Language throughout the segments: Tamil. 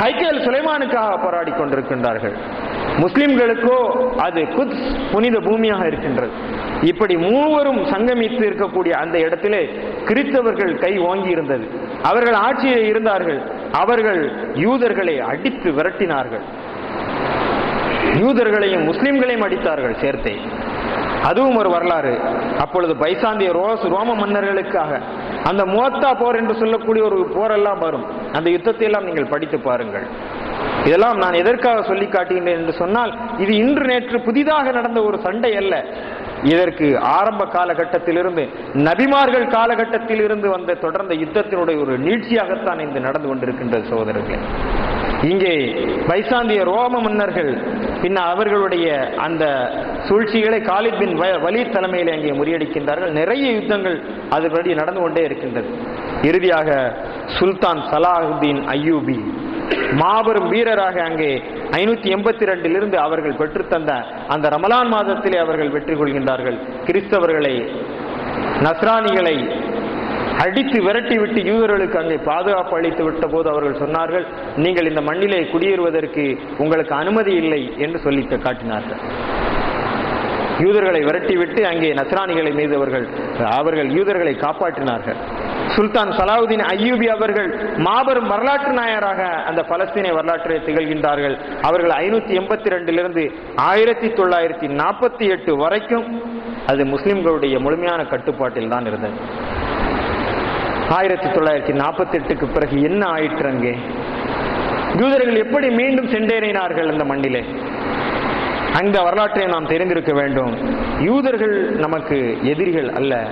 ஹைக்கேல் சுலைமானுக்காக போராடி கொண்டிருக்கின்றார்கள். முஸ்லிம்களுக்கோ அது குத்ஸ் புனித பூமியாக இருக்கின்றது. இப்படி மூவரும் சங்கமித்து இருக்கக்கூடிய அந்த இடத்திலே கிறிஸ்தவர்கள் கை ஓங்கி இருந்தது அவர்கள் ஆட்சியில் இருந்தார்கள். அவர்கள் யூதர்களை அடித்து விரட்டினார்கள். யூதர்களையும் முஸ்லிம்களையும் அடித்தார்கள் சேர்த்தை. அதுவும் ஒரு வரலாறு. அப்பொழுது பைசாந்திய ரோஸ் ரோம மன்னர்களுக்காக அந்த மோத்தா போர் என்று சொல்லக்கூடிய ஒரு போரெல்லாம் வரும். அந்த யுத்தத்தை எல்லாம் நீங்கள் படித்து பாருங்கள். இதெல்லாம் நான் எதற்காக சொல்லி காட்டுகின்றேன் என்று சொன்னால் இது இன்று நேற்று புதிதாக நடந்த ஒரு சண்டை அல்ல. இதற்கு ஆரம்ப காலகட்டத்திலிருந்து நபிமார்கள் காலகட்டத்தில் இருந்து வந்த தொடர்ந்த யுத்தத்தினுடைய ஒரு நீட்சியாகத்தான் இந்த நடந்து கொண்டிருக்கின்றது சோதரர்களே இங்கே பைசாந்திய ரோம மன்னர்கள் பின்ன அவர்களுடைய அந்த சூழ்ச்சிகளை காலித் பின் வ- தலைமையில் அங்கே முறியடிக்கின்றார்கள். நிறைய யுத்தங்கள் அதுபடி நடந்து கொண்டே இருக்கின்றது. இறுதியாக சுல்தான் சலாஹுதீன் அய்யூபி மாபெரும் வீரராக அங்கே ஐநூத்தி எண்பத்தி ரெண்டிலிருந்து அவர்கள் பெற்றுத்தந்த அந்த ரமலான் மாதத்திலே அவர்கள் வெற்றி கொள்கின்றார்கள். கிறிஸ்தவர்களை நஸ்ரானிகளை அடித்து விரட்டி விட்டு யூதர்களுக்கு அங்கே பாதுகாப்பு அளித்து விட்ட போது அவர்கள் சொன்னார்கள் நீங்கள் இந்த மண்ணிலே குடியேறுவதற்கு உங்களுக்கு அனுமதி இல்லை என்று சொல்லி காட்டினார்கள். யூதர்களை விரட்டிவிட்டு அங்கே நஸ்ரானிகளை மீது அவர்கள் அவர்கள் யூதர்களை காப்பாற்றினார்கள். சுல்தான் சலாவுதீன் அய்யூபி அவர்கள் மாபெரும் வரலாற்று நாயராக அந்த பலஸ்தீன வரலாற்றை திகழ்கின்றார்கள். அவர்கள் ஐநூத்தி எண்பத்தி ரெண்டிலிருந்து ஆயிரத்தி தொள்ளாயிரத்தி நாற்பத்தி எட்டு வரைக்கும் அது முஸ்லிம்களுடைய முழுமையான கட்டுப்பாட்டில் தான் இருந்தது. ஆயிரத்தி தொள்ளாயிரத்தி நாற்பத்தி எட்டுக்கு பிறகு என்ன ஆயிற்று அங்கே? யூதர்கள் எப்படி மீண்டும் சென்றேறினார்கள் அந்த மண்ணிலே? அந்த வரலாற்றை நாம் தெரிந்திருக்க வேண்டும். யூதர்கள் நமக்கு எதிரிகள் அல்ல.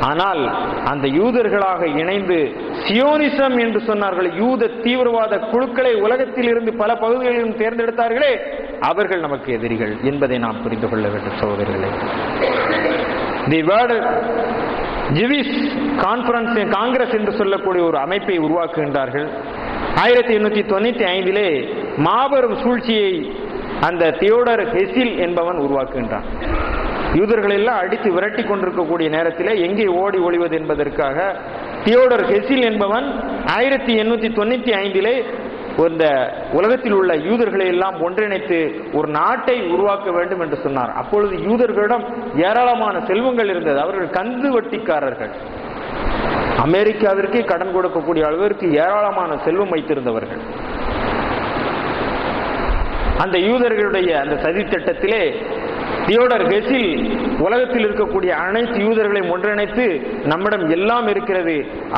ஆனால் அந்த யூதர்களாக இணைந்து சியோனிசம் என்று சொன்னார்கள். யூத தீவிரவாத குழுக்களை உலகத்தில் இருந்து பல பகுதிகளிலும் தேர்ந்தெடுத்தார்களே. அவர்கள் நமக்கு எதிரிகள் என்பதை நாம் புரிந்து கொள்ள வேண்டும் சகோதரர்களே. The world Jewish conference congress என்று சொல்லக்கூடிய ஒரு அமைப்பை உருவாக்குகின்றார்கள். ஆயிரத்தி எண்ணூத்தி தொண்ணூத்தி ஐந்திலே மாபெரும் சூழ்ச்சியை அந்த தியோடர் ஹெசில் என்பவன் உருவாக்குகின்றான். யூதர்கள் எல்லாம் அடித்து விரட்டி கொண்டிருக்கக்கூடிய நேரத்திலே எங்கே ஓடி ஒளிவது என்பதற்காக தியோடர் ஹெசில் என்பவன் ஆயிரத்தி எண்ணூத்தி தொண்ணூத்தி ஐந்திலே இந்த உலகத்தில் உள்ள யூதர்களை எல்லாம் ஒன்றிணைத்து ஒரு நாட்டை உருவாக்க வேண்டும் என்று சொன்னார். அப்பொழுது யூதர்களிடம் ஏராளமான செல்வங்கள் இருந்தது. அவர்கள் கந்து வட்டிக்காரர்கள். அமெரிக்காவிற்கே கடன் கொடுக்கக்கூடிய அளவிற்கு ஏராளமான செல்வம் வைத்திருந்தவர்கள். அந்த யூதர்களுடைய அந்த சதி திட்டத்திலே தியோடர் பேசில் உலகத்தில் இருக்கக்கூடிய அனைத்து யூதர்களையும் ஒன்றிணைத்து நம்மிடம் எல்லாம் இருக்கிறது.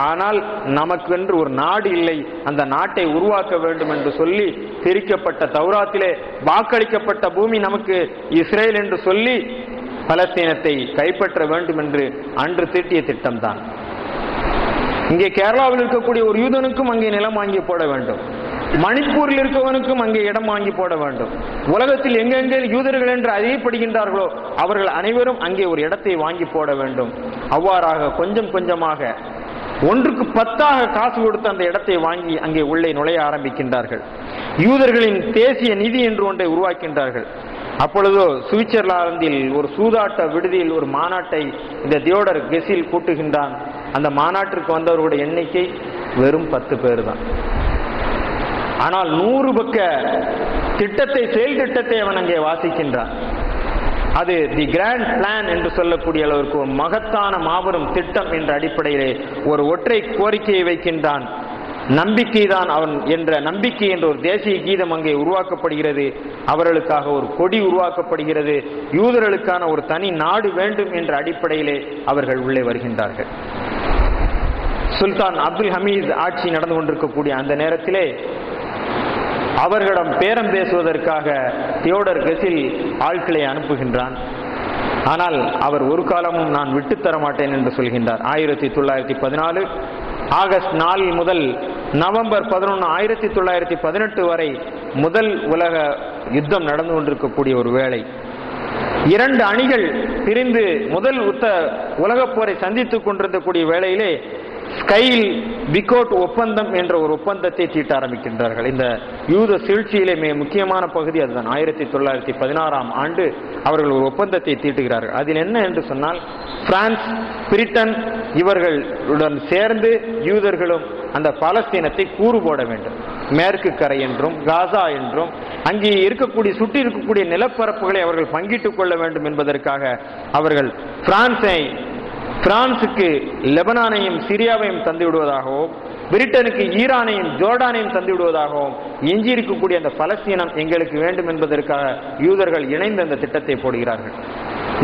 ஆனால் நமக்கென்று ஒரு நாடு இல்லை. அந்த நாட்டை உருவாக்க வேண்டும் என்று சொல்லி பிரிக்கப்பட்ட தௌராத்திலே வாக்களிக்கப்பட்ட பூமி நமக்கு இஸ்ரேல் என்று சொல்லி பலஸ்தீனத்தை கைப்பற்ற வேண்டும் என்று அன்று தீட்டிய திட்டம்தான் இங்கே கேரளாவில் இருக்கக்கூடிய ஒரு யூதனுக்கும் அங்கே நிலம் வாங்கி போட வேண்டும். மணிப்பூரில் இருக்கவனுக்கும் அங்கே இடம் வாங்கி போட வேண்டும். உலகத்தில் எங்கெங்கே யூதர்கள் என்று அறியப்படுகின்றார்களோ அவர்கள் அனைவரும் அங்கே ஒரு இடத்தை வாங்கி போட வேண்டும். அவ்வாறாக கொஞ்சம் கொஞ்சமாக ஒன்றுக்கு பத்தாக காசு கொடுத்து அந்த இடத்தை வாங்கி அங்கே உள்ளே நுழைய ஆரம்பிக்கின்றார்கள். யூதர்களின் தேசிய நிதி என்று ஒன்றை உருவாக்கின்றார்கள். அப்பொழுதோ சுவிட்சர்லாந்தில் ஒரு சூதாட்ட விடுதியில் ஒரு மாநாட்டை இந்த தியோடர் கெசில் கூட்டுகின்றான். அந்த மாநாட்டிற்கு வந்தவர்களுடைய எண்ணிக்கை வெறும் பத்து பேர் தான். ஆனால் நூறு பக்க திட்டத்தை செயல் திட்டத்தை அவன் அங்கே வாசிக்கின்றான். அது தி கிராண்ட் பிளான் என்று சொல்லக்கூடிய அளவிற்கு ஒரு மகத்தான மாபெரும் திட்டம் என்ற அடிப்படையிலே ஒரு ஒற்றை கோரிக்கையை வைக்கின்றான். நம்பிக்கை தான் அவன் என்ற நம்பிக்கை என்ற ஒரு தேசிய கீதம் அங்கே உருவாக்கப்படுகிறது. அவர்களுக்காக ஒரு கொடி உருவாக்கப்படுகிறது. யூதர்களுக்கான ஒரு தனி நாடு வேண்டும் என்ற அடிப்படையிலே அவர்கள் உள்ளே வருகின்றார்கள். சுல்தான் அப்துல் ஹமீத் ஆட்சி நடந்து கொண்டிருக்கக்கூடிய அந்த நேரத்திலே அவர்களிடம் பேரம் பேசுவதற்காக தியோடர் கெசில் ஆட்களை அனுப்புகின்றான். ஆனால் அவர் ஒரு காலமும் நான் விட்டுத் தர மாட்டேன் என்று சொல்கின்றார். ஆயிரத்தி தொள்ளாயிரத்தி பதினாலு ஆகஸ்ட் நாலு முதல் நவம்பர் பதினொன்று ஆயிரத்தி தொள்ளாயிரத்தி பதினெட்டு வரை முதல் உலக யுத்தம் நடந்து கொண்டிருக்கக்கூடிய ஒரு வேளை. இரண்டு அணிகள் பிரிந்து முதல் உத்த உலகப் போரை சந்தித்துக் கொண்டிருந்தக்கூடிய வேளையிலே ஸ்கைல் பிகோட் ஒப்பந்தம் என்ற ஒரு ஒப்பந்தத்தை தீட்ட ஆரம்பிக்கின்றார்கள். இந்த யூத சீழ்ச்சியிலே மிக முக்கியமான பகுதி அதுதான். ஆயிரத்தி தொள்ளாயிரத்தி பதினாறாம் ஆண்டு அவர்கள் ஒரு ஒப்பந்தத்தை தீட்டுகிறார்கள். அதில் என்ன என்று சொன்னால் பிரான்ஸ் பிரிட்டன் இவர்களுடன் சேர்ந்து யூதர்களும் அந்த பாலஸ்தீனத்தை கூறு போட வேண்டும். மேற்கு கரை என்றும் காசா என்றும் அங்கே இருக்கக்கூடிய சுற்றி இருக்கக்கூடிய நிலப்பரப்புகளை அவர்கள் பங்கிட்டுக் கொள்ள வேண்டும் என்பதற்காக அவர்கள் பிரான்ஸை பிரான்சுக்கு லெபனானையும் சிரியாவையும் தந்து விடுவதாகவும் பிரிட்டனுக்கு ஈரானையும் ஜோர்டானையும் தந்து விடுவதாகவும் எஞ்சி இருக்கக்கூடிய அந்த பலஸ்தீனம் எங்களுக்கு வேண்டும் என்பதற்காக யூதர்கள் இணைந்து அந்த திட்டத்தை போடுகிறார்கள்.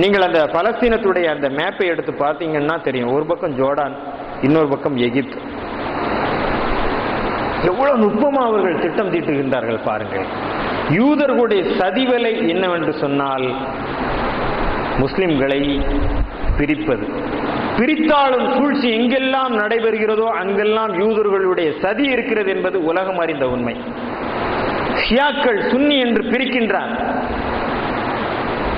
நீங்கள் அந்த பலஸ்தீனத்துடைய அந்த மேப்பை எடுத்து பார்த்தீங்கன்னா தெரியும். ஒரு பக்கம் ஜோர்டான் இன்னொரு பக்கம் எகிப்து. எவ்வளவு நுட்பமா அவர்கள் திட்டம் தீட்டுகின்றார்கள் பாருங்கள். யூதர்களுடைய சதிவலை என்னவென்று சொன்னால் முஸ்லிம்களை பிரிப்பது. பிரித்தாளும் சூழ்ச்சி எங்கெல்லாம் நடைபெறுகிறதோ அங்கெல்லாம் யூதர்களுடைய சதி இருக்கிறது என்பது உலகம் அறிந்த உண்மை. ஷியாக்கள் சுன்னி என்று பிரிக்கின்றார்.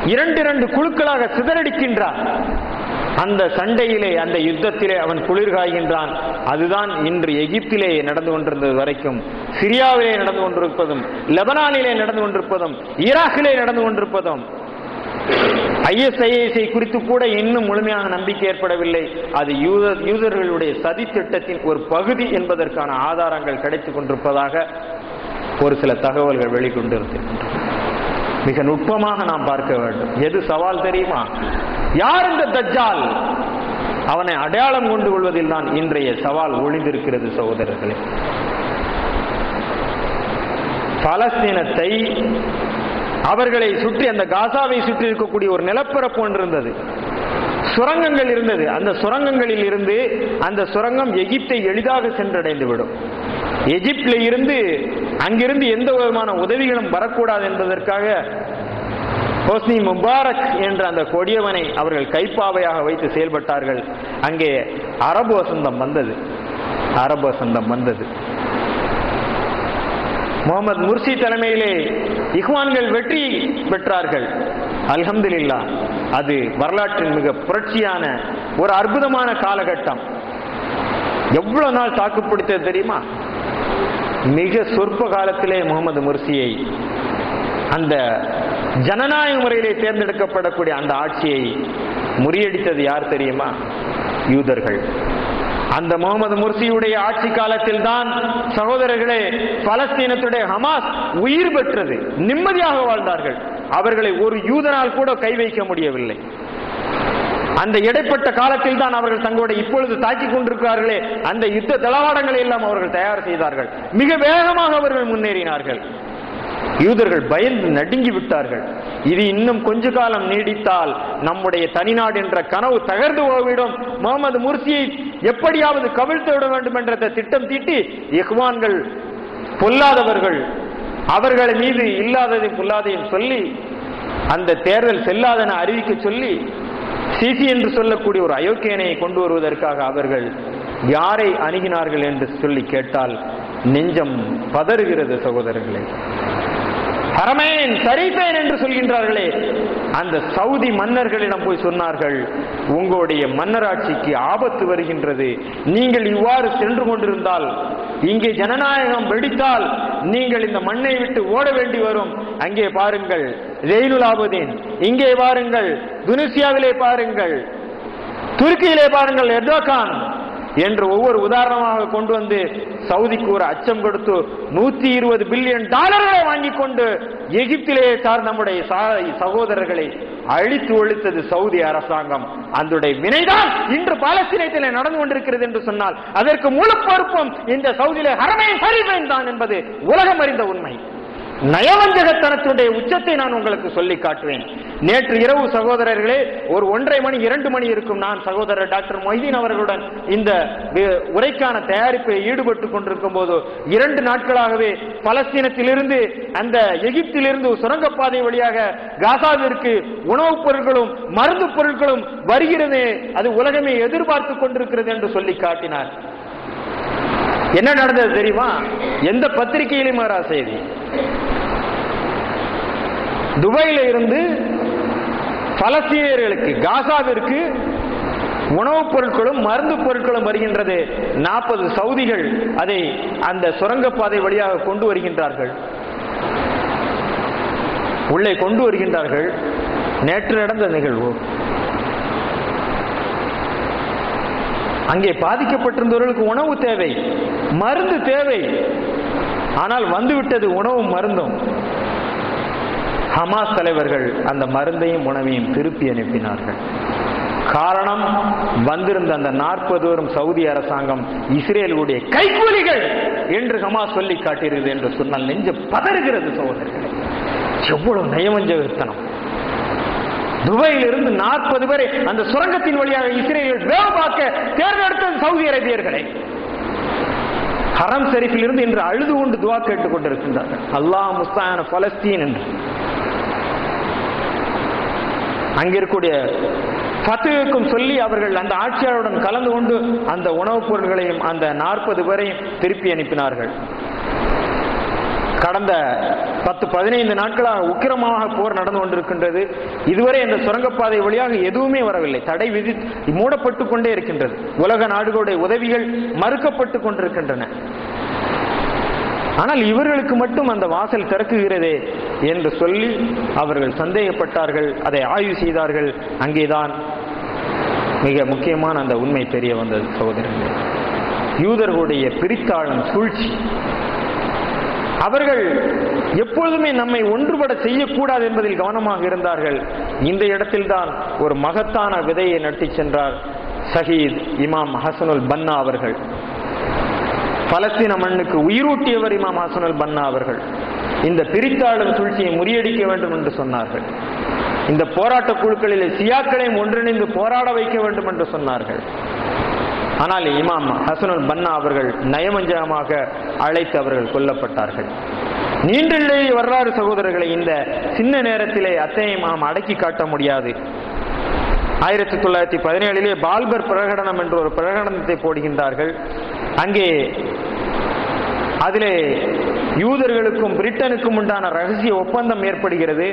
இரண்டு இரண்டு குழுக்களாக சிதறடிக்கின்றார். அந்த சண்டையிலே அந்த யுத்தத்திலே அவன் குளிர் காய்கின்றான் அதுதான் இன்று எகிப்திலே நடந்து கொண்டிருந்தது வரைக்கும் சிரியாவிலே நடந்து கொண்டிருப்பதும் லெபனானிலே நடந்து கொண்டிருப்பதும் ஈராக்கிலே நடந்து கொண்டிருப்பதும். ஐஎஸ்ஐஎஸ்ஐ குறித்து கூட இன்னும் முழுமையான நம்பிக்கை ஏற்படவில்லை. அது யூதர் யூதர்களுடைய சதி திட்டத்தின் ஒரு பகுதி என்பதற்கான ஆதாரங்கள் கிடைத்துக் கொண்டிருப்பதாக ஒரு சில தகவல்கள் வெளிக்கொண்டிருக்கின்றன. மிக நுட்பமாக நாம் பார்க்க வேண்டும். எது சவால் தெரியுமா? யார் இந்த தஜ்ஜால்? அவனை அடையாளம் கொண்டு கொள்வதில் தான் இன்றைய சவால் ஒளிந்திருக்கிறது சகோதரர்களே. பலஸ்தீனத்தை அவர்களை சுற்றி அந்த காசாவை சுற்றி இருக்கக்கூடிய ஒரு நிலப்பரப்பு ஒன்று இருந்தது. சுரங்கங்கள் இருந்தது. அந்த சுரங்கங்களில் இருந்து அந்த சுரங்கம் எகிப்தை எளிதாக சென்றடைந்து விடும் எகிப்தில் இருந்து அங்கிருந்து எந்த விதமான உதவிகளும் வரக்கூடாது என்பதற்காக ஹோஸ்னி முபாரக் என்ற அந்த கொடியவனை அவர்கள் கைப்பாவையாக வைத்து செயல்பட்டார்கள். அங்கே அரபு வசந்தம் வந்தது. அரபு வசந்தம் வந்தது. முகமது முர்சி தலைமையிலே இஹ்வான்கள் வெற்றி பெற்றார்கள். அல்ஹம்துலில்லா அது வரலாற்றின் மிக புரட்சியான ஒரு அற்புதமான காலகட்டம். எவ்வளவு நாள் தாக்கு பிடித்தது தெரியுமா? மிக சொற்ப காலத்திலே முகமது முர்சியை அந்த ஜனநாயக முறையிலே தேர்ந்தெடுக்கப்படக்கூடிய அந்த ஆட்சியை முறியடித்தது யார் தெரியுமா? யூதர்கள். அந்த முகமது முர்சியுடைய ஆட்சி காலத்தில் தான் சகோதரர்களே பலஸ்தீனத்துடைய ஹமாஸ் உயிர் பெற்றது நிம்மதியாக வாழ்ந்தார்கள். அவர்களை ஒரு யூதனால் கூட கை வைக்க முடியவில்லை. அந்த இடைப்பட்ட காலத்தில் தான் அவர்கள் தங்களுடைய இப்பொழுது தாக்கிக் கொண்டிருக்கிறார்களே அந்த யுத்த தளவாடங்களை எல்லாம் அவர்கள் தயார் செய்தார்கள். மிக வேகமாக அவர்கள் முன்னேறினார்கள். யூதர்கள் பயந்து நடுங்கி விட்டார்கள். இது இன்னும் கொஞ்ச காலம் நீடித்தால் நம்முடைய தனிநாடு என்ற கனவு தகர்ந்து போய்விடும். முகமது முர்சியை எப்படியாவது கவிழ்த்து விட வேண்டும் என்ற திட்டம் தீட்டி இஹ்வான்கள் பொல்லாதவர்கள் அவர்கள் மீது இல்லாததையும் பொல்லாதையும் சொல்லி அந்த தேர்தல் செல்லாதென அறிவிக்க சொல்லி சிசி என்று சொல்லக்கூடிய ஒரு அயோக்கியனை கொண்டு வருவதற்காக அவர்கள் யாரை அணுகினார்கள் என்று சொல்லி கேட்டால் நெஞ்சம் பதறுகிறது சகோதரர்களே. ஹரமேன் சரிப்பேன் என்று சொல்கின்றார்களே. அந்த சவுதி மன்னர்களிடம் போய் சொன்னார்கள் உங்களுடைய மன்னராட்சிக்கு ஆபத்து வருகின்றது. நீங்கள் இவ்வாறு சென்று கொண்டிருந்தால் இங்கே ஜனநாயகம் வெடித்தால் நீங்கள் இந்த மண்ணை விட்டு ஓட வேண்டி வரும். அங்கே பாருங்கள் ஜெயினுலாபுதீன் இங்கே பாருங்கள் துனிசியாவிலே பாருங்கள் துருக்கியிலே பாருங்கள் எர்டோகான் என்று ஒவ்வொரு உதாரணமாக கொண்டு வந்து சவுதிக்கு ஒரு அச்சம் கொடுத்து நூத்தி இருபது பில்லியன் டாலர்களை வாங்கி கொண்டு எகிப்திலேயே சார் நம்முடைய சகோதரர்களை அழித்து ஒழித்தது சவுதி அரசாங்கம். அந்த வினைதான் இன்று பாலஸ்தீனத்தில் நடந்து கொண்டிருக்கிறது என்று சொன்னால் அதற்கு முழு பொறுப்பும் இந்த சவுதியிலே ஹரமே சரிவேன் தான் என்பது உலகம் அறிந்த உண்மை. நயவஞ்சகத்தனத்தினுடைய உச்சத்தை நான் உங்களுக்கு சொல்லி காட்டுவேன். நேற்று இரவு சகோதரர்களே ஒரு ஒன்றரை மணி இரண்டு மணி இருக்கும் நான் சகோதரர் டாக்டர் மொய்தீன் அவர்களுடன் இந்த உரைக்கான தயாரிப்பை ஈடுபட்டு கொண்டிருக்கும் போது இரண்டு நாட்களாகவே பலஸ்தீனத்திலிருந்து அந்த எகிப்திலிருந்து சுரங்கப்பாதை வழியாக காசாவிற்கு உணவுப் பொருட்களும் மருந்து பொருட்களும் வருகிறது அது உலகமே எதிர்பார்த்து கொண்டிருக்கிறது என்று சொல்லி காட்டினார். என்ன நடந்தது தெரியுமா? எந்த பத்திரிகையிலும் வரா செய்தி. துபாயில இருந்து பலஸ்தீனியர்களுக்கு காசாவிற்கு உணவுப் பொருட்களும் மருந்து பொருட்களும் வருகின்றது. நாற்பது சவுதிகள் அதை அந்த சுரங்கப்பாதை வழியாக கொண்டு வருகின்றார்கள். உள்ளே கொண்டு வருகின்றார்கள். நேற்று நடந்த நிகழ்வு. அங்கே பாதிக்கப்பட்டிருந்தவர்களுக்கு உணவு தேவை மருந்து தேவை. ஆனால் வந்துவிட்டது உணவும் மருந்தும். ஹமாஸ் தலைவர்கள் அந்த மருந்தையும் உணவையும் திருப்பி அனுப்பினார்கள். காரணம் வந்திருந்த அந்த நாற்பது வரும் சவுதி அரசாங்கம் இஸ்ரேலுடைய கைக்கூலிகள் என்று ஹமாஸ் சொல்லி காட்டியிருக்கிறது என்று சொன்னால் நெஞ்சு பதறுகிறது சகோதரர்களே. எவ்வளவு நயவஞ்சகத்தனம் துபாயில் இருந்து நாற்பது பேரை அந்த சுரங்கத்தின் வழியாக இஸ்ரேலில் வேலை தேர்ந்தெடுத்தது சவுதி அரேபியர்களை. ஹரம் ஷெரீஃபில் இருந்து இன்று அழுது கொண்டு துவா கேட்டுக் கொண்டிருக்கின்றார்கள். அல்லாஹ் முஸ்தான பலஸ்தீன் என்று. அங்கிருக்கூடிய ஃபத்துவுக்கும் சொல்லி அவர்கள் அந்த ஆட்சியாளருடன் கலந்து கொண்டு அந்த உணவுப் பொருட்களையும் அந்த நாற்பது பேரையும் திருப்பி அனுப்பினார்கள். கடந்த பத்து பதினைந்து நாட்களாக உக்கிரமாக போர் நடந்து கொண்டிருக்கின்றது. இதுவரை இந்த சுரங்கப்பாதை வழியாக எதுவுமே வரவில்லை. தடை விதி மூடப்பட்டு கொண்டே இருக்கின்றது. உலக நாடுகளுடைய உதவிகள் மறுக்கப்பட்டு கொண்டிருக்கின்றன. ஆனால் இவர்களுக்கு மட்டும் அந்த வாசல் திறக்குகிறதே என்று சொல்லி அவர்கள் சந்தேகப்பட்டார்கள் அதை ஆய்வு செய்தார்கள். அங்கேதான் மிக முக்கியமான அந்த உண்மை தெரிய வந்தது சகோதரர்கள். யூதர்களுடைய பிரித்தாளம் சூழ்ச்சி. அவர்கள் எப்பொழுதுமே நம்மை ஒன்றுபட செய்யக்கூடாது என்பதில் கவனமாக இருந்தார்கள். இந்த இடத்தில்தான் ஒரு மகத்தான விதையை நட்டி சென்றார் ஷஹீத் இமாம் ஹசனுல் பன்னா அவர்கள். பலஸ்தீன மண்ணுக்கு உயிரூட்டியவர் இமாம் ஹசனுல் பன்னா அவர்கள். இந்த பிரித்தாளும் சூழ்ச்சியை முறியடிக்க வேண்டும் என்று சொன்னார்கள். இந்த போராட்ட குழுக்களிலே சியாக்களையும் ஒன்றிணைந்து போராட வைக்க வேண்டும் என்று சொன்னார்கள். ஆனால் இமாம் ஹசனுல் பன்னா அவர்கள் நயமஞ்சகமாக அழைத்து அவர்கள் கொல்லப்பட்டார்கள். நீண்டில்லை வரலாறு சகோதரர்களை இந்த சின்ன நேரத்திலே அத்தனை நாம் அடக்கி காட்ட முடியாது. ஆயிரத்தி தொள்ளாயிரத்தி பதினேழிலே பால்பர் பிரகடனம் என்ற ஒரு பிரகடனத்தை போடுகின்றார்கள். அங்கே அதிலே யூதர்களுக்கும் பிரிட்டனுக்கும் உண்டான ரகசிய ஒப்பந்தம் ஏற்படுகிறது.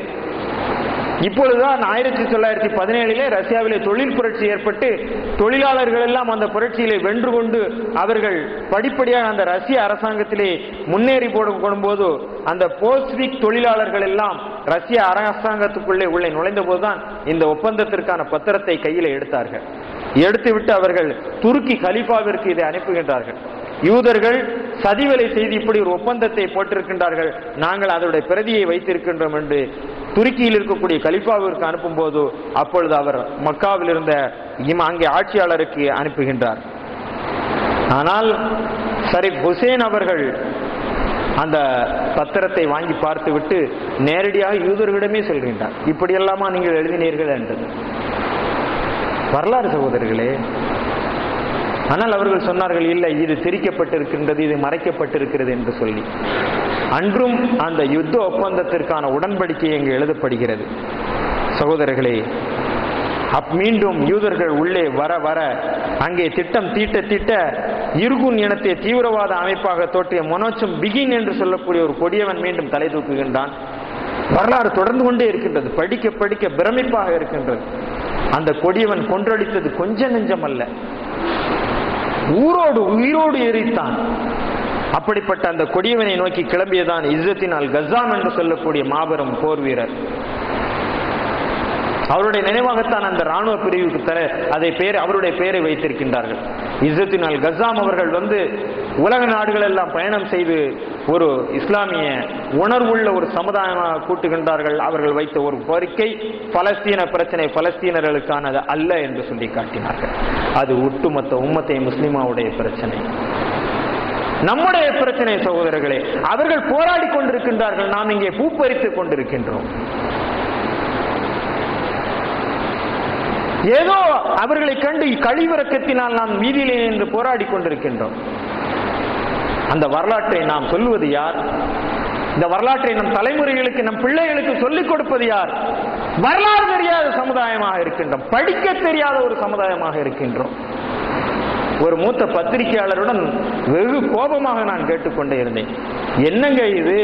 இப்பொழுதுதான் ஆயிரத்தி தொள்ளாயிரத்தி பதினேழிலே ரஷ்யாவிலே தொழில் புரட்சி ஏற்பட்டு தொழிலாளர்கள் எல்லாம் அந்த புரட்சியிலே வென்று கொண்டு அவர்கள் படிப்படியாக அந்த ரஷ்ய அரசாங்கத்திலே முன்னேறி போடும் போது அந்த போஸ்விக் தொழிலாளர்கள் எல்லாம் ரஷ்ய அரசாங்கத்துக்குள்ளே உள்ளே நுழைந்த போதுதான் இந்த ஒப்பந்தத்திற்கான பத்திரத்தை கையில் எடுத்தார்கள். எடுத்துவிட்டு அவர்கள் துருக்கி கலிஃபாவிற்கு இதை அனுப்புகின்றார்கள். யூதர்கள் சதிவலை செய்து இப்படி ஒரு ஒப்பந்தத்தை போட்டிருக்கின்றார்கள். நாங்கள் அதனுடைய பிரதியை வைத்திருக்கின்றோம் என்று துருக்கியில் இருக்கக்கூடிய கலிஃபாவிற்கு அனுப்பும் போது அப்பொழுது அவர் மக்காவில் இருந்த இம் அங்கே ஆட்சியாளருக்கு அனுப்புகின்றார். ஆனால் சரி ஹுசேன் அவர்கள் அந்த பத்திரத்தை வாங்கி பார்த்துவிட்டு நேரடியாக யூதர்களிடமே சொல்கின்றார். இப்படியெல்லாமா நீங்கள் எழுதினீர்கள் என்று வரலாறு சகோதரர்களே ஆனால் அவர்கள் சொன்னார்கள் இல்லை இது திரிக்கப்பட்டிருக்கின்றது இது மறைக்கப்பட்டிருக்கிறது என்று சொல்லி. அன்றும் அந்த யுத்த ஒப்பந்தத்திற்கான உடன்படிக்கை இங்கு எழுதப்படுகிறது. சகோதரர்களே அப் மீண்டும் யூதர்கள் உள்ளே வர வர அங்கே திட்டம் தீட்ட தீட்ட இருகுன் இனத்தை தீவிரவாத அமைப்பாக தோற்றிய மனோச்சம் பிகின் என்று சொல்லக்கூடிய ஒரு கொடியவன் மீண்டும் தலை தூக்குகின்றான். வரலாறு தொடர்ந்து கொண்டே இருக்கின்றது படிக்க படிக்க பிரமிப்பாக இருக்கின்றது. அந்த கொடியவன் கொன்றளித்தது கொஞ்ச நெஞ்சம் அல்ல. ஊரோடு உயிரோடு எரித்தான். அப்படிப்பட்ட அந்த கொடியவனை நோக்கி கிளம்பியதான் இஸ்ஸத்தினால் கசாம் என்று சொல்லக்கூடிய மாபெரும் போர் வீரர். அவருடைய நினைவாகத்தான் அந்த ராணுவ பிரிவுக்கு தர அதை பேர் அவருடைய பெயரை வைத்திருக்கின்றார்கள். இஸ்ஸத்தினால் கசாம் அவர்கள் வந்து உலக நாடுகள் எல்லாம் பயணம் செய்து ஒரு இஸ்லாமிய உணர்வுள்ள ஒரு சமுதாயமாக கூட்டுகின்றார்கள். அவர்கள் வைத்த ஒரு கோரிக்கை பலஸ்தீன பிரச்சனை பலஸ்தீனர்களுக்கானது அல்ல என்று சொல்லி காட்டினார்கள். அது ஒட்டுமொத்த உம்மத்தை முஸ்லிமாவுடைய பிரச்சனை. நம்முடைய பிரச்சனை சகோதரர்களே அவர்கள் போராடி கொண்டிருக்கின்றார்கள். நாம் இங்கே பூப்பறித்துக் கொண்டிருக்கின்றோம். ஏதோ அவர்களை கண்டு கழிவிறக்கத்தினால் நாம் வீதியிலே நின்று போராடி கொண்டிருக்கின்றோம். அந்த வரலாற்றை நாம் சொல்லுவது யார்? இந்த வரலாற்றை நம் தலைமுறைகளுக்கு நம் பிள்ளைகளுக்கு சொல்லிக் கொடுப்பது யார்? வரலாறு தெரியாத சமுதாயமாக இருக்கின்றோம். படிக்க தெரியாத ஒரு சமுதாயமாக இருக்கின்றோம். ஒரு மூத்த பத்திரிகையாளருடன் வெகு கோபமாக நான் கேட்டுக்கொண்டே இருந்தேன். என்னங்க இது?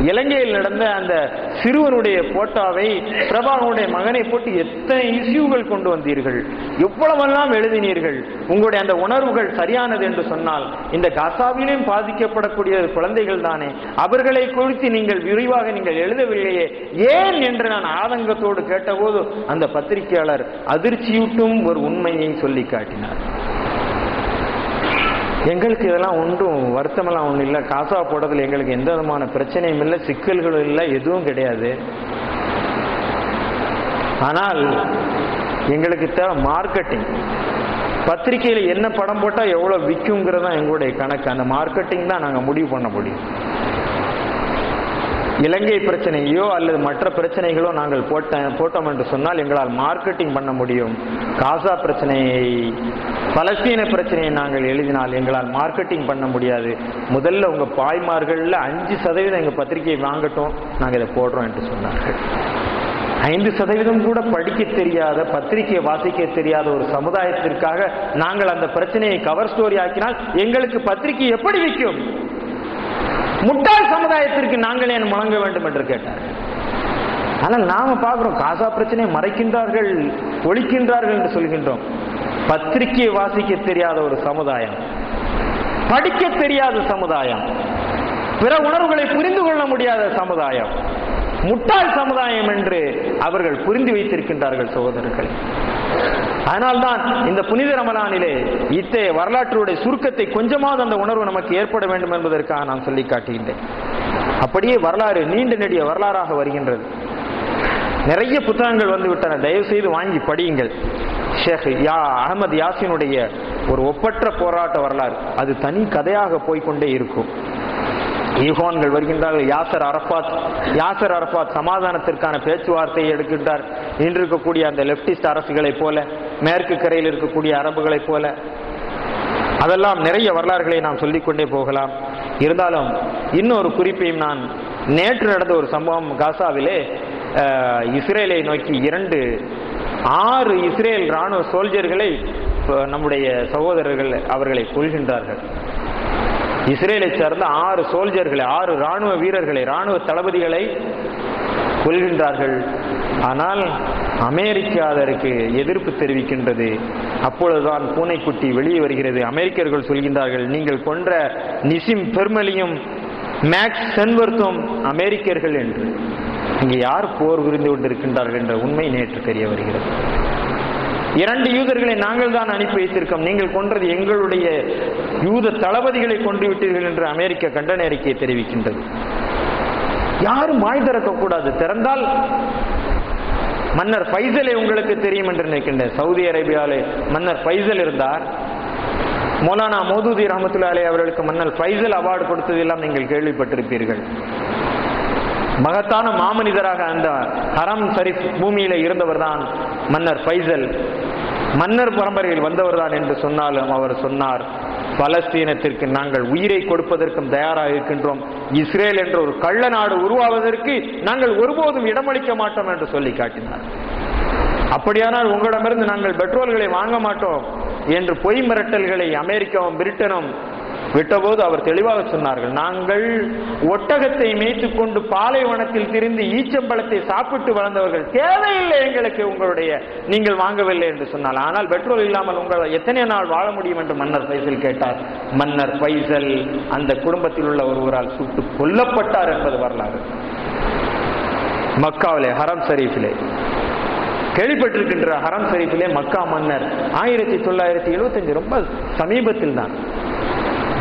இலங்கையில் நடந்த அந்த சிறுவனுடைய போட்டோவை பிரபாகனுடைய மகனை போட்டு எத்தனை இஷ்யூகள் கொண்டு வந்தீர்கள்? எவ்வளவெல்லாம் எழுதினீர்கள்? உங்களுடைய அந்த உணர்வுகள் சரியானது என்று சொன்னால் இந்த காசாவிலும் பாதிக்கப்படக்கூடிய குழந்தைகள் தானே. அவர்களை குறித்து நீங்கள் விரிவாக நீங்கள் எழுதவில்லையே. ஏன் என்று நான் ஆதங்கத்தோடு கேட்டபோது அந்த பத்திரிகையாளர் அதிர்ச்சியூட்டும் ஒரு உண்மையை சொல்லி காட்டினார். எங்களுக்கு இதெல்லாம் ஒன்றும் வருத்தமெல்லாம் ஒன்றும் இல்லை. காசா போடுறதுல எங்களுக்கு எந்த விதமான பிரச்சனையும் இல்லை சிக்கல்களும் இல்லை எதுவும் கிடையாது. ஆனால் எங்களுக்கு தேவை மார்க்கெட்டிங் பத்திரிகையில் என்ன படம் போட்டால் எவ்வளோ விற்குங்கிறது தான் எங்களுடைய கணக்கு. அந்த மார்க்கெட்டிங் தான் நாங்கள் முடிவு பண்ண முடியும். இலங்கை பிரச்சனையோ அல்லது மற்ற பிரச்சனைகளோ நாங்கள் போட்ட போட்டோம் என்று சொன்னால் எங்களால் மார்க்கெட்டிங் பண்ண முடியும். காசா பிரச்சனையை பலஸ்தீன பிரச்சனையை நாங்கள் எழுதினால் எங்களால் மார்க்கெட்டிங் பண்ண முடியாது. முதல்ல உங்க பாய்மார்கள்ல அஞ்சு சதவீதம் எங்க பத்திரிகையை வாங்கட்டும் நாங்கள் இதை போடுறோம் என்று சொன்னார்கள். ஐந்து சதவீதம் கூட படிக்க தெரியாத பத்திரிகையை வாசிக்க தெரியாத ஒரு சமுதாயத்திற்காக நாங்கள் அந்த பிரச்சனையை கவர் ஸ்டோரி ஆக்கினால் எங்களுக்கு பத்திரிகை எப்படி விற்கும்? முட்டாள் சமுதாயத்திற்கு நாங்கள் ஏன் முழங்க வேண்டும் என்று கேட்டார். ஆனால் நாம பார்க்கிறோம் காசா பிரச்சனையை மறைக்கின்றார்கள் ஒழிக்கின்றார்கள் என்று சொல்கின்றோம். பத்திரிகையை வாசிக்க தெரியாத ஒரு சமுதாயம் படிக்க தெரியாத சமுதாயம் பிற உணர்வுகளை புரிந்து கொள்ள முடியாத சமுதாயம் முட்டாள் சமுதாயம் என்று அவர்கள் புரிந்து வைத்திருக்கின்றார்கள் சகோதரர்கள். அதனால்தான் இந்த புனித ரமலானிலே இத்தகைய வரலாற்றுடைய சுருக்கத்தை கொஞ்சமாவது அந்த உணர்வு நமக்கு ஏற்பட வேண்டும் என்பதற்காக நான் சொல்லி காட்டுகின்றேன். அப்படியே வரலாறு நீண்ட நெடிய வரலாறாக வருகின்றது. நிறைய புத்தகங்கள் வந்து விட்டன தயவு செய்து வாங்கி படியுங்கள். ஷேக் யா அகமது யாசினுடைய ஒரு ஒப்பற்ற போராட்ட வரலாறு. அது தனி கதையாக போய்க்கொண்டே இருக்கும். ஈகோன்கள் வருகின்றார்கள். யாசர் அரபாத் யாசர் அரபாத் சமாதானத்திற்கான பேச்சுவார்த்தையை எடுக்கின்றார். இன்று இருக்கக்கூடிய அந்த லெப்டிஸ்ட் அரசுகளைப் போல மேற்கு கரையில் இருக்கக்கூடிய அரபுகளைப் போல. அதெல்லாம் நிறைய வரலாறுகளை நாம் சொல்லிக்கொண்டே போகலாம். இருந்தாலும் இன்னொரு குறிப்பையும் நான் நேற்று நடந்த ஒரு சம்பவம் காசாவிலே இஸ்ரேலை நோக்கி இரண்டு ஆறு இஸ்ரேல் ராணுவ சோல்ஜர்களை நம்முடைய சகோதரர்கள் அவர்களை கொள்கின்றார்கள் இஸ்ரேலை சேர்ந்த ஆறு சோல்ஜர்களை ஆறு ராணுவ வீரர்களை ராணுவ தளபதிகளை கொள்கின்றார்கள் ஆனால் அமெரிக்கா அதற்கு எதிர்ப்பு தெரிவிக்கின்றது. அப்பொழுதுதான் பூனைக்குட்டி வெளியே வருகிறது. அமெரிக்கர்கள் சொல்கின்றார்கள் நீங்கள் கொன்ற நிசிம் பெர்மலியும் மேக்ஸ் சென்வர்த்தும் அமெரிக்கர்கள் என்று. இங்கே யார் போர் புரிந்து கொண்டிருக்கின்றார்கள் என்ற உண்மை நேற்று தெரிய வருகிறது. இரண்டு யூதர்களை நாங்கள் தான் அனுப்பி வைத்திருக்கோம். நீங்கள் கொன்றது எங்களுடைய யூத தளபதிகளை கொன்று விட்டீர்கள் என்று அமெரிக்க கண்டன அறிக்கையை தெரிவிக்கின்றது. யாரும் வாய் திறக்கக்கூடாது. திறந்தால் மன்னர் பைசலை உங்களுக்கு தெரியும் என்று நினைக்கின்றேன். சவுதி அரேபியாவிலே மன்னர் ஃபைசல் இருந்தார். மௌலானா மோதூதி ரஹமத்துல்லாலே அவர்களுக்கு மன்னர் ஃபைசல் அவார்டு கொடுத்ததெல்லாம் நீங்கள் கேள்விப்பட்டிருப்பீர்கள். மகத்தான மாமனிதராக அந்த ஹரம் சரிஃப் பூமியில இருந்தவர் தான் மன்னர் பைசல் மன்னர் பரம்பரையில் வந்தவர் தான் என்று சொன்னாலும் அவர் சொன்னார். பலஸ்தீனத்திற்கு நாங்கள் உயிரை கொடுப்பதற்கும் தயாராக இருக்கின்றோம். இஸ்ரேல் என்ற ஒரு கள்ள நாடு உருவாவதற்கு நாங்கள் ஒருபோதும் இடமளிக்க மாட்டோம் என்று சொல்லி காட்டினார். அப்படியானால் உங்களிடமிருந்து நாங்கள் பெட்ரோல்களை வாங்க மாட்டோம் என்று பொய் மிரட்டல்களை அமெரிக்காவும் பிரிட்டனும் விட்டபோது அவர் தெளிவாக சொன்னார்கள் நாங்கள் ஒட்டகத்தை மேய்த்து கொண்டு பாலைவனத்தில் திரிந்து ஈச்சம்பழத்தை சாப்பிட்டு வளர்ந்தவர்கள் தேவையில்லை எங்களுக்கு உங்களுடைய நீங்கள் வாங்கவில்லை என்று சொன்னால் ஆனால் பெட்ரோல் இல்லாமல் உங்கள் எத்தனை நாள் வாழ முடியும் என்று மன்னர் பைசல் கேட்டார். மன்னர் ஃபைசல் அந்த குடும்பத்தில் உள்ள ஒருவரால் சுட்டு கொல்லப்பட்டார் என்பது வரலாறு. மக்காவிலே ஹரம் ஷரீஃபிலே கேள்விப்பட்டிருக்கின்ற ஹரம் ஷரீஃபிலே மக்கா மன்னர் ஆயிரத்தி தொள்ளாயிரத்தி எழுபத்தஞ்சு ரொம்ப சமீபத்தில் தான்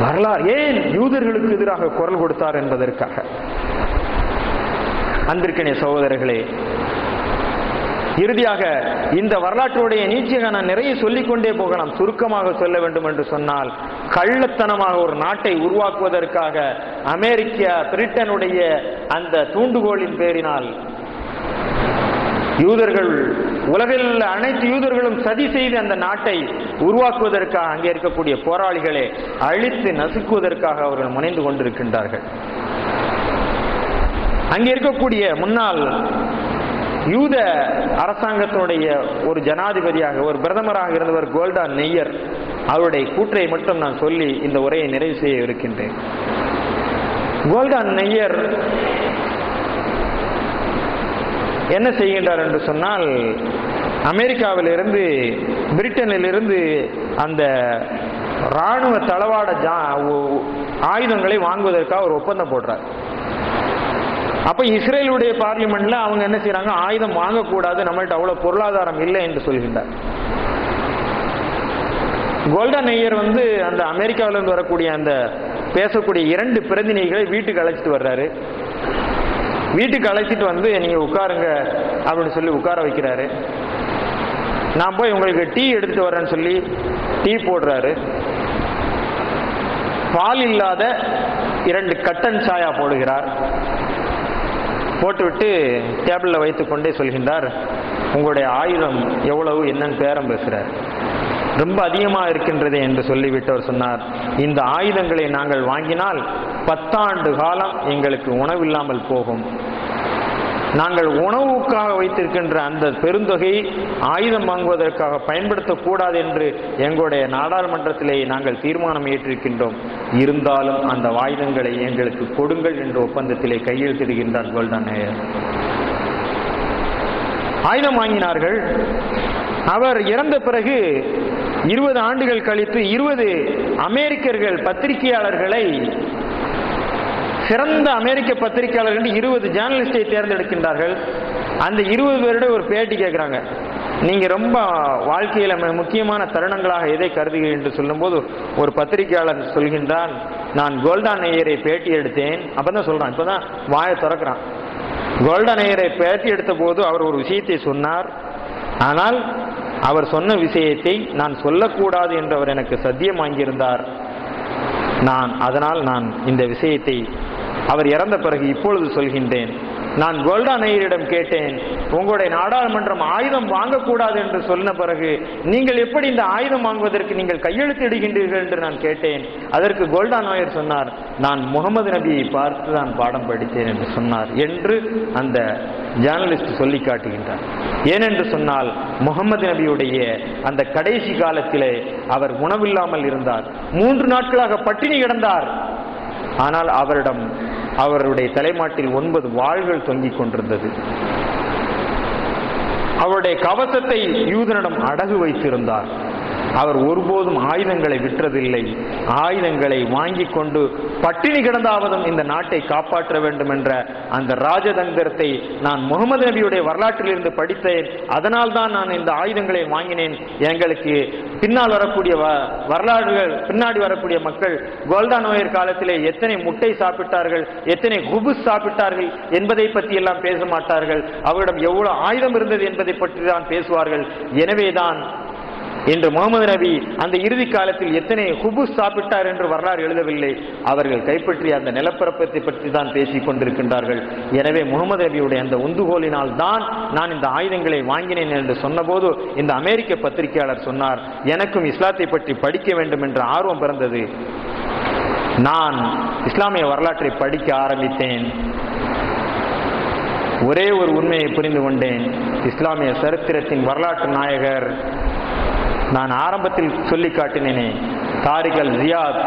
வரலாறு ஏன் யூதர்களுக்கு எதிராக குரல் கொடுத்தார் என்பதற்காக? அன்பிற்கனே சகோதரர்களே இறுதியாக இந்த வரலாற்றுடைய நீட்சியாக நான் நிறைய சொல்லிக்கொண்டே போகலாம். சுருக்கமாக சொல்ல வேண்டும் என்று சொன்னால் கள்ளத்தனமாக ஒரு நாட்டை உருவாக்குவதற்காக அமெரிக்கா பிரிட்டனுடைய அந்த தூண்டுகோலின் பேரினால் யூதர்கள் உலகில் உள்ள அனைத்து யூதர்களும் சதி செய்து அந்த நாட்டை உருவாக்குவதற்காக அங்கே இருக்கக்கூடிய போராளிகளை அழித்து நசுக்குவதற்காக அவர்கள் முனைந்து கொண்டிருக்கின்றார்கள். அங்கே இருக்கக்கூடிய முன்னாள் யூத அரசாங்கத்தினுடைய ஒரு ஜனாதிபதியாக ஒரு பிரதமராக இருந்தவர் கோல்டா நெய்யர் அவருடைய கூற்றை மட்டும் நான் சொல்லி இந்த உரையை நிறைவு செய்ய இருக்கின்றேன். கோல்டா நெய்யர் என்ன செய்கின்றார் என்று சொன்னால் அமெரிக்காவிலிருந்து பிரிட்டனிலிருந்து அந்த ராணுவ தளவாட ஜா ஆயுதங்களை வாங்குவதற்காக ஒரு ஒப்பந்தம் போடுறார். அப்ப இஸ்ரேலுடைய பார்லிமெண்ட்ல அவங்க என்ன செய்யறாங்க ஆயுதம் வாங்கக்கூடாது நம்மள்ட்ட அவ்வளவு பொருளாதாரம் இல்லை என்று சொல்கின்றார். கோல்டன் ஐயர் வந்து அந்த அமெரிக்காவிலிருந்து வரக்கூடிய அந்த பேசக்கூடிய இரண்டு பிரதிநிதிகளை வீட்டுக்கு அழைச்சிட்டு வர்றாரு. வீட்டுக்கு அழைச்சிட்டு வந்து நீங்க உட்காருங்க அப்படின்னு சொல்லி உட்கார வைக்கிறாரு. நான் போய் உங்களுக்கு டீ எடுத்துட்டு வரேன்னு சொல்லி டீ போடுறாரு. பால் இல்லாத இரண்டு கட்டன் சாயா போடுகிறார். போட்டுவிட்டு டேபிளில் வைத்துக்கொண்டே சொல்கின்றார் உங்களுடைய ஆயுதம் எவ்வளவு என்னன்னு பேரம் பேசுகிறார் ரொம்ப அதிகமாக இருக்கின்றதே என்று சொல்லிவிட்டு அவர் சொன்னார். இந்த ஆயுதங்களை நாங்கள் வாங்கினால் பத்தாண்டு காலம் எங்களுக்கு உணவில்லாமல் போகும். நாங்கள் உணவுக்காக வைத்திருக்கின்ற அந்த பெருந்தொகை ஆயுதம் வாங்குவதற்காக பயன்படுத்தக்கூடாது என்று எங்களுடைய நாடாளுமன்றத்திலே நாங்கள் தீர்மானம் ஏற்றிருக்கின்றோம். இருந்தாலும் அந்த ஆயுதங்களை எங்களுக்கு கொடுங்கள் என்ற ஒப்பந்தத்திலே கையெழுத்திடுகின்றார் கோல்டன் ஆயுதம் வாங்கினார்கள். அவர் இறந்த பிறகு இருபது ஆண்டுகள் கழித்து இருபது அமெரிக்கர்கள் பத்திரிகையாளர்களை சிறந்த அமெரிக்க பத்திரிகையாளர்கள் இருபது ஜேர்னலிஸ்டை தேர்ந்தெடுக்கின்றார்கள். அந்த இருபது பேருடைய ஒரு பேட்டி கேட்குறாங்க நீங்கள் ரொம்ப வாழ்க்கையில் மிக முக்கியமான தருணங்களாக எதை கருதுகிறீர்கள் என்று சொல்லும்போது ஒரு பத்திரிகையாளர் சொல்கின்றான் நான் கோல்டான் நேயரை பேட்டி எடுத்தேன். அப்போ தான் சொல்கிறான் இப்போ தான் வாயை திறக்கிறான். கோல்டன் நேயரை பேட்டி எடுத்த போது அவர் ஒரு விஷயத்தை சொன்னார். ஆனால் அவர் சொன்ன விஷயத்தை நான் சொல்லக்கூடாது என்று அவர் எனக்கு சத்தியம் வாங்கியிருந்தார். நான் அதனால் நான் இந்த விஷயத்தை அவர் இறந்த பிறகு இப்பொழுது சொல்கின்றேன். நான் கோல்டா நேயரிடம் கேட்டேன். உங்களுடைய நாடாளுமன்றம் ஆயுதம் வாங்கக்கூடாது என்று சொன்ன பிறகு நீங்கள் எப்படி இந்த ஆயுதம் வாங்குவதற்கு நீங்கள் கையெழுத்திடுகின்றீர்கள் என்று நான் கேட்டேன். அதற்கு கோல்டா நாயர் சொன்னார் நான் முகமது நபியை பார்த்து தான் பாடம் படித்தேன் என்று சொன்னார் என்று அந்த ஜேர்னலிஸ்ட் சொல்லி காட்டுகின்றார். ஏனென்று சொன்னால் முகமது நபியுடைய அந்த கடைசி காலத்திலே அவர் உணவில்லாமல் இருந்தார். மூன்று நாட்களாக பட்டினி கிடந்தார். ஆனால் அவரிடம் அவருடைய தலைமாட்டில் ஒன்பது வாள்கள் தொங்கிக் கொண்டிருந்தது. அவருடைய கவசத்தை யூதனிடம் அடகு வைத்திருந்தார். அவர் ஒருபோதும் ஆயுதங்களை விற்றதில்லை. ஆயுதங்களை வாங்கி கொண்டு பட்டினி கிடந்தாவதும் இந்த நாட்டை காப்பாற்ற வேண்டும் என்ற அந்த ராஜதந்திரத்தை நான் முகமது நபியுடைய வரலாற்றிலிருந்து படித்தேன். அதனால் தான் நான் இந்த ஆயுதங்களை வாங்கினேன். எங்களுக்கு பின்னால் வரக்கூடிய வ- வரலாறுகள் பின்னாடி வரக்கூடிய மக்கள் கோல்டா நோயர் காலத்திலே எத்தனை முட்டை சாப்பிட்டார்கள் எத்தனை குபுஸ் சாப்பிட்டார்கள் என்பதை பற்றி எல்லாம் பேச மாட்டார்கள். அவரிடம் எவ்வளவு ஆயுதம் இருந்தது என்பதை பற்றி தான் பேசுவார்கள். எனவேதான் இன்று முகமது நபி அந்த இறுதி காலத்தில் எத்தனை ஹுபுஸ் சாப்பிட்டார் என்று வரலாறு எழுதவில்லை. அவர்கள் கைப்பற்றிய அந்த நிலப்பரப்பத்தை பற்றி தான் பேசிக் கொண்டிருக்கின்றார்கள். எனவே முகமது நபியுடைய அந்த உந்துகோலினால் தான் நான் இந்த ஆயுதங்களை வாங்கினேன் என்று சொன்னபோது இந்த அமெரிக்க பத்திரிகையாளர் சொன்னார் எனக்கும் இஸ்லாத்தை பற்றி படிக்க வேண்டும் என்ற ஆர்வம் பிறந்தது. நான் இஸ்லாமிய வரலாற்றை படிக்க ஆரம்பித்தேன். ஒரே ஒரு உண்மையை புரிந்து கொண்டேன். இஸ்லாமிய சரித்திரத்தின் வரலாற்று நாயகர் நான் ஆரம்பத்தில் சொல்லி காட்டினேனே தாரிகல் ஜியாத்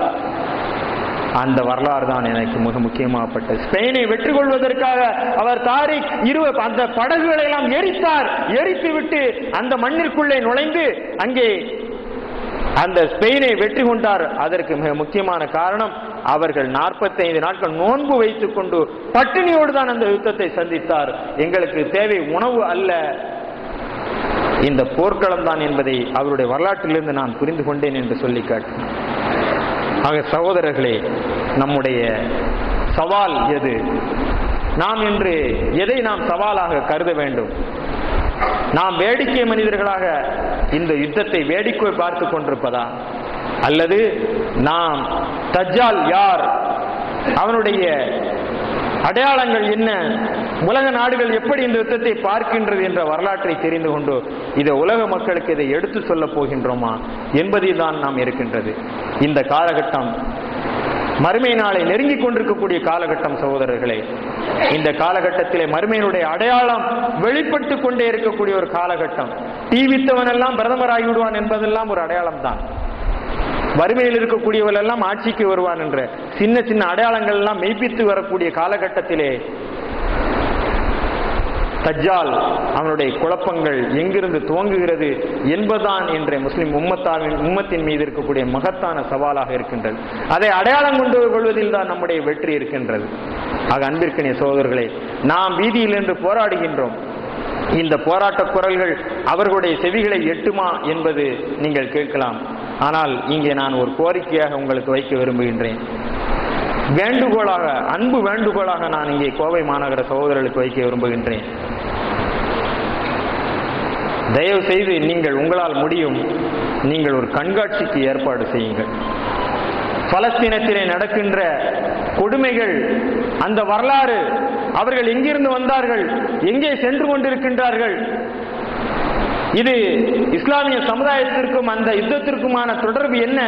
அந்த வரலாறு தான் எனக்கு மிக முக்கியமாகப்பட்டது. ஸ்பெயினை வெற்றி கொள்வதற்காக அவர் தாரிக் இரு அந்த படகுகளை எல்லாம் எரித்தார். எரித்து விட்டு அந்த மண்ணிற்குள்ளே நுழைந்து அங்கே அந்த ஸ்பெயினை வெற்றி கொண்டார். அதற்கு மிக முக்கியமான காரணம் அவர்கள் 45 நாட்கள் நோன்பு வைத்துக் கொண்டு பட்டினியோடு தான் அந்த யுத்தத்தை சந்தித்தார். எங்களுக்கு தேவை உணவு அல்ல. இந்த போர்க்களம் தான் என்பதை அவருடைய வரலாற்றிலிருந்து நான் புரிந்து கொண்டேன் என்று சொல்லி காட்டு. ஆக சகோதரர்களே நம்முடைய சவால் எது? நாம் இன்று எதை நாம் சவாலாக கருத வேண்டும்? நாம் வேடிக்கை மனிதர்களாக இந்த யுத்தத்தை வேடிக்கை பார்த்து கொண்டிருப்பதா? அல்லது நாம் தஜால் யார்? அவனுடைய அடையாளங்கள் என்ன? உலக நாடுகள் எப்படி இந்த யுத்தத்தை பார்க்கின்றது என்ற வரலாற்றை தெரிந்து கொண்டு இதை உலக மக்களுக்கு இதை எடுத்து சொல்ல போகின்றோமா என்பதில் தான் நாம் இருக்கின்றது. இந்த காலகட்டம் மறுமை நாளை நெருங்கிக் கொண்டிருக்கக்கூடிய காலகட்டம் சகோதரர்களே. இந்த காலகட்டத்திலே மறுமையினுடைய அடையாளம் வெளிப்பட்டு கொண்டே இருக்கக்கூடிய ஒரு காலகட்டம். டிவித்தவன் எல்லாம் பிரதமர் ஆகிவிடுவான் என்பதெல்லாம் ஒரு அடையாளம் தான் வறுமையில் இருக்கக்கூடியவர்கள் எல்லாம் ஆட்சிக்கு வருவான் என்ற சின்ன சின்ன அடையாளங்கள் எல்லாம் மெய்ப்பித்து வரக்கூடிய காலகட்டத்திலே தஜ்ஜால் அவனுடைய குழப்பங்கள் எங்கிருந்து துவங்குகிறது என்பதுதான் என்ற முஸ்லிம் உம்மத்தாவின் உம்மத்தின் மீது இருக்கக்கூடிய மகத்தான சவாலாக இருக்கின்றது. அதை அடையாளம் கொண்டு கொள்வதில் தான் நம்முடைய வெற்றி இருக்கின்றது. ஆக அன்பிற்கினிய சோதர்களே நாம் வீதியில் என்று போராடுகின்றோம். இந்த போராட்ட குரல்கள் அவர்களுடைய செவிகளை எட்டுமா என்பது நீங்கள் கேட்கலாம். ஆனால் இங்கே நான் ஒரு கோரிக்கையாக உங்களுக்கு வைக்க விரும்புகின்றேன். வேண்டுகோளாக அன்பு வேண்டுகோளாக நான் இங்கே கோவை மாநகர சகோதரர்களுக்கு வைக்க விரும்புகின்றேன். தயவு செய்து நீங்கள் உங்களால் முடியும் நீங்கள் ஒரு கண்காட்சிக்கு ஏற்பாடு செய்யுங்கள். பலஸ்தீனத்திலே நடக்கின்ற கொடுமைகள் அந்த வரலாறு அவர்கள் எங்கிருந்து வந்தார்கள் எங்கே சென்று கொண்டிருக்கின்றார்கள் இது இஸ்லாமிய சமுதாயத்திற்கும் அந்த யுத்தத்திற்குமான தொடர்பு என்ன?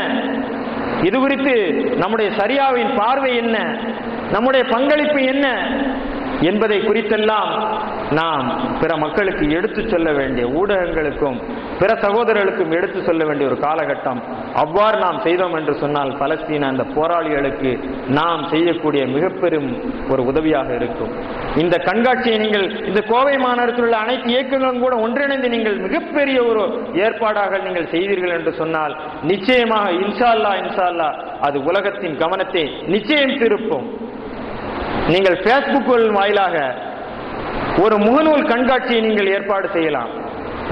இது குறித்து நம்முடைய சரியாவின் பார்வை என்ன? நம்முடைய பங்களிப்பு என்ன? என்பதை குறித்தெல்லாம் நாம் பிற மக்களுக்கு எடுத்துச் சொல்ல வேண்டிய ஊடகங்களுக்கும் பிற சகோதரர்களுக்கும் எடுத்து சொல்ல வேண்டிய ஒரு காலகட்டம். அவ்வாறு நாம் செய்தோம் என்று சொன்னால் பலஸ்தீன அந்த போராளிகளுக்கு நாம் செய்யக்கூடிய மிக பெரும் ஒரு உதவியாக இருக்கும். இந்த கண்காட்சியை நீங்கள் இந்த கோவை மாநகரத்தில் உள்ள அனைத்து இயக்கங்களும் கூட ஒன்றிணைந்து நீங்கள் மிகப்பெரிய ஒரு ஏற்பாடாக நீங்கள் செய்தீர்கள் என்று சொன்னால் நிச்சயமாக இன்ஷா அல்லா அது உலகத்தின் கவனத்தை நிச்சயம் திருப்பும். நீங்கள் பேஸ்புக் வாயிலாக ஒரு முகநூல் கண்காட்சியை நீங்கள் ஏற்பாடு செய்யலாம்.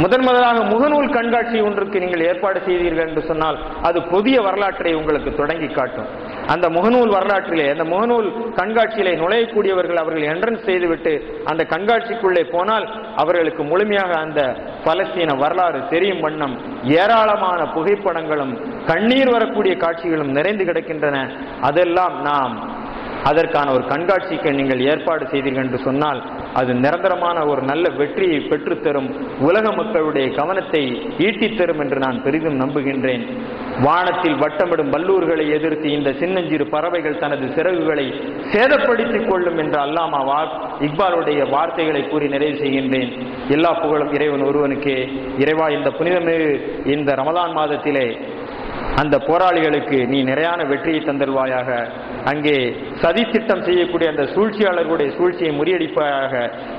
முதன் முதலாக முகநூல் கண்காட்சி ஒன்றுக்கு நீங்கள் ஏற்பாடு செய்தீர்கள் என்று சொன்னால் அது புதிய வரலாற்றை உங்களுக்கு தொடங்கி காட்டும். அந்த முகநூல் வரலாற்றிலே அந்த முகநூல் கண்காட்சியிலே நுழையக்கூடியவர்கள் அவர்கள் என்ட்ரன்ஸ் செய்துவிட்டு அந்த கண்காட்சிக்குள்ளே போனால் அவர்களுக்கு முழுமையாக அந்த பலஸ்தீன வரலாறு தெரியும் வண்ணம் ஏராளமான புகைப்படங்களும் கண்ணீர் வரக்கூடிய காட்சிகளும் நிறைந்து கிடக்கின்றன. அதெல்லாம் நாம் அதற்கான ஒரு கண்காட்சிக்கு நீங்கள் ஏற்பாடு செய்தீர்கள் என்று சொன்னால் அது நிரந்தரமான ஒரு நல்ல வெற்றியை பெற்றுத்தரும் உலக மக்களுடைய கவனத்தை ஈட்டித்தரும் என்று நான் பெரிதும் நம்புகின்றேன். வானத்தில் வட்டமிடும் வல்லூர்களை எதிர்த்து இந்த சின்னஞ்சிறு பறவைகள் தனது சிறகுகளை சேதப்படுத்திக் கொள்ளும் என்று அல்லாமா வா இக்பாலுடைய வார்த்தைகளை கூறி நிறைவு செய்கின்றேன். எல்லா புகழும் இறைவன் ஒருவனுக்கே. இறைவா இந்த புனிதமிகு இந்த ரமதான் மாதத்திலே. அந்த போராளிகளுக்கு நீ நிறையான வெற்றியை தந்தல்வாயாக அங்கே சதி திட்டம் செய்யக்கூடிய அந்த சூழ்ச்சியாளர்களுடைய சூழ்ச்சியை முறியடிப்பாயாக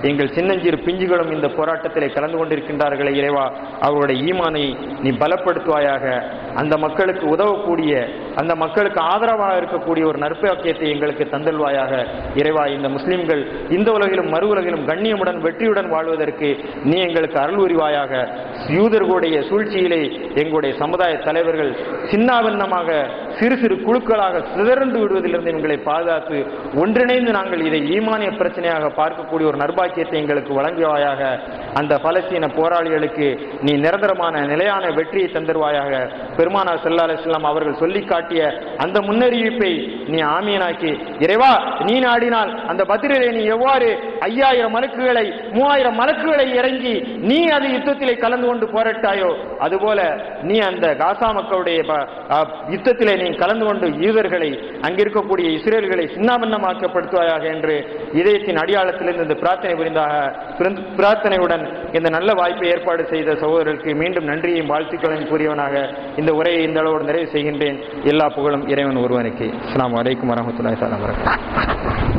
எங்கள் சின்னஞ்சிறு பிஞ்சுகளும் இந்த போராட்டத்திலே கலந்து கொண்டிருக்கின்றார்களே இறைவா அவர்களுடைய ஈமானை நீ பலப்படுத்துவாயாக. அந்த மக்களுக்கு உதவக்கூடிய அந்த மக்களுக்கு ஆதரவாக இருக்கக்கூடிய ஒரு நற்பாக்கியத்தை எங்களுக்கு தந்தல்வாயாக. இறைவா இந்த முஸ்லிம்கள் இந்த உலகிலும் மறு உலகிலும் கண்ணியமுடன் வெற்றியுடன் வாழ்வதற்கு நீ எங்களுக்கு அருள் உரிவாயாக யூதர்களுடைய சூழ்ச்சியிலே எங்களுடைய சமுதாய தலைவர்கள் சின்னாபின்னமாக சிறு சிறு குழுக்களாக சிதறண்டு விடுவதிலிருந்து எங்களை பாதுகாத்து ஒன்றிணைந்து நாங்கள் இதை ஈமானிய பிரச்சனையாக பார்க்கக்கூடிய ஒரு நர்பாக்கியத்தை எங்களுக்கு வழங்குவாயாக. அந்த பலஸ்தீன போராளிகளுக்கு நீ நிரந்தரமான நிலையான வெற்றியை தந்தருவாயாக. பெருமானார் செல்லா அலிஸ்லாம் அவர்கள் சொல்லி காட்டிய அந்த முன்னறிவிப்பை நீ ஆமியனாக்கி இறைவா நீ நாடினால் அந்த பத்திரிலே நீ எவ்வாறு ஐயாயிரம் மலக்குகளை மூவாயிரம் மலக்குகளை இறங்கி நீ அது யுத்தத்திலே கலந்து கொண்டு போராட்டாயோ? அதுபோல நீ அந்த காசா மக்களுடைய யுத்தத்திலே நீ கலந்து கொண்டு யூதர்களை அங்கிருக்கக்கூடிய இஸ்ரேல்களை சின்னாபின்னமாக்கப்படுத்துவாயாக என்று இதயத்தின் அடியாளத்திலிருந்து இந்த பிரார்த்தனை புரிந்தாக பிரார்த்தனையுடன் இந்த நல்ல வாய்ப்பை ஏற்பாடு செய்த சகோதரருக்கு மீண்டும் நன்றியையும் வாழ்த்துக்களையும் கூறியவனாக இந்த உரையை இந்த அளவோடு நிறைவு செய்கின்றேன். எல்லா புகழும் இறைவன் ஒருவனுக்கு. அஸ்லாம் அலைக்கும் வரஹ்மத்துல்லாஹி தஆலா